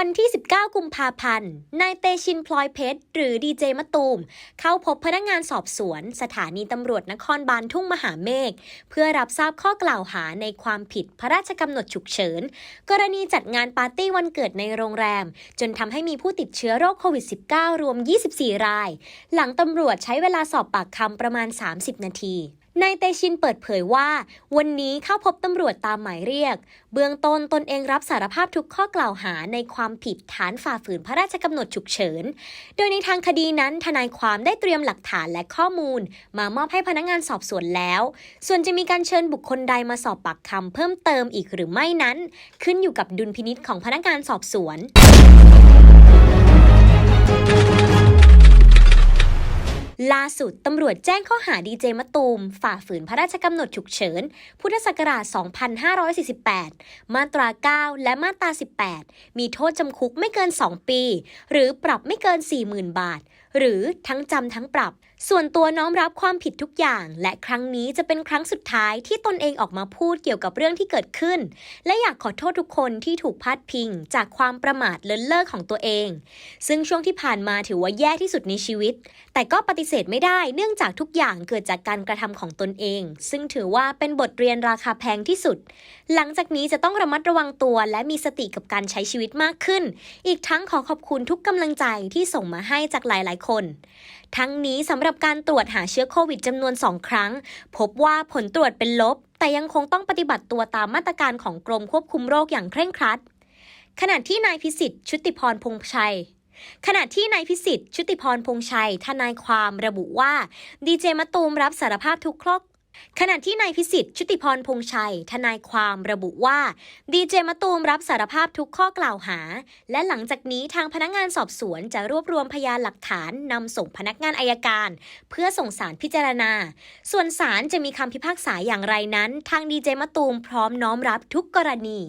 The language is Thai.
ันที่ 19 กุมภาพันธ์ นายเตชินพลอยเพชร หรือดีเจมะตูม เข้าพบพนักงานสอบสวน สถานีตำรวจนครบาลทุ่งมหาเมฆ เพื่อรับทราบข้อกล่าวหาในความผิดพระราชกำหนดฉุกเฉิน กรณีจัดงานปาร์ตี้วันเกิดในโรงแรม จนทำให้มีผู้ติดเชื้อโรคโควิด -19 รวม 24 ราย หลังตำรวจใช้เวลาสอบปากคำประมาณ 30 นาที นายเตชินเปิดเผยว่า วันนี้เข้าพบตำรวจตามหมายเรียก เบื้องต้นตนเองรับสารภาพทุกข้อกล่าวหาในความผิดฐานฝ่าฝืนพระราชกำหนดฉุกเฉิน โดยในทางคดีนั้นทนายความได้เตรียมหลักฐานและข้อมูล มามอบให้พนักงานสอบสวนแล้ว ส่วนจะมีการเชิญบุคคลใดมาสอบปากคำเพิ่มเติมอีกหรือไม่นั้น ขึ้นอยู่กับดุลพินิษของพนักงานสอบสวน ล่าสุดตำรวจแจ้งข้อหาดีเจมะตูม ฝ่าฝืนพระราชกำหนดฉุกเฉิน พุทธศักราช 2548 มาตรา 9 และมาตรา 18 มีโทษจำคุกไม่เกิน 2 ปี หรือปรับไม่เกิน 40,000 บาทหรือทั้งจำทั้งปรับ ส่วนตัวน้อมรับความผิดทุกอย่าง และครั้งนี้จะเป็นครั้งสุดท้ายที่ตนเองออกมาพูดเกี่ยวกับเรื่องที่เกิดขึ้น และอยากขอโทษทุกคนที่ถูกพาดพิง จากความประมาทเลินเล่อของตัวเอง ซึ่งช่วงที่ผ่านมาถือว่าแย่ที่สุดในชีวิต แต่ก็ปฏิเสธไม่ได้เนื่องจากทุกอย่างเกิดจากการกระทำของตนเอง ซึ่งถือว่าเป็นบทเรียนราคาแพงที่สุด หลังจากนี้จะต้องระมัดระวังตัว และมีสติกับการใช้ชีวิตมากขึ้น อีกทั้งขอขอบคุณทุกกำลังใจที่ส่งมาให้จากหลาย ๆคน ทั้งนี้สำหรับการตรวจหาเชื้อโควิดจำนวน 2 ครั้ง พบว่าผลตรวจเป็นลบ แต่ยังคงต้องปฏิบัติตัวตามมาตรการของกรมควบคุมโรคอย่างเคร่งครัด ขณะที่นายพิสิทธิ์ชุติพรพงษ์ชัยขณะที่นายพิสิทธิ์ชุติพรพงษ์ชัย ทนายความระบุว่า ดีเจมะตูมรับสารภาพทุกข้อ ขณะที่นายพิสิทธิ์ชุติพรพงษ์ชัย ทนายความระบุว่า ดีเจมะตูมรับสารภาพทุกข้อกล่าวหา และหลังจากนี้ทางพนักงานสอบสวนจะรวบรวมพยานหลักฐานนำส่งพนักงานอายการ เพื่อส่งสารพิจารณา ส่วนสารจะมีคำพิพากษาอย่างไรนั้น ทางดีเจมะตูมพร้อมน้อมรับทุกกรณี